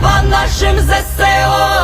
Слава нашим ЗСО?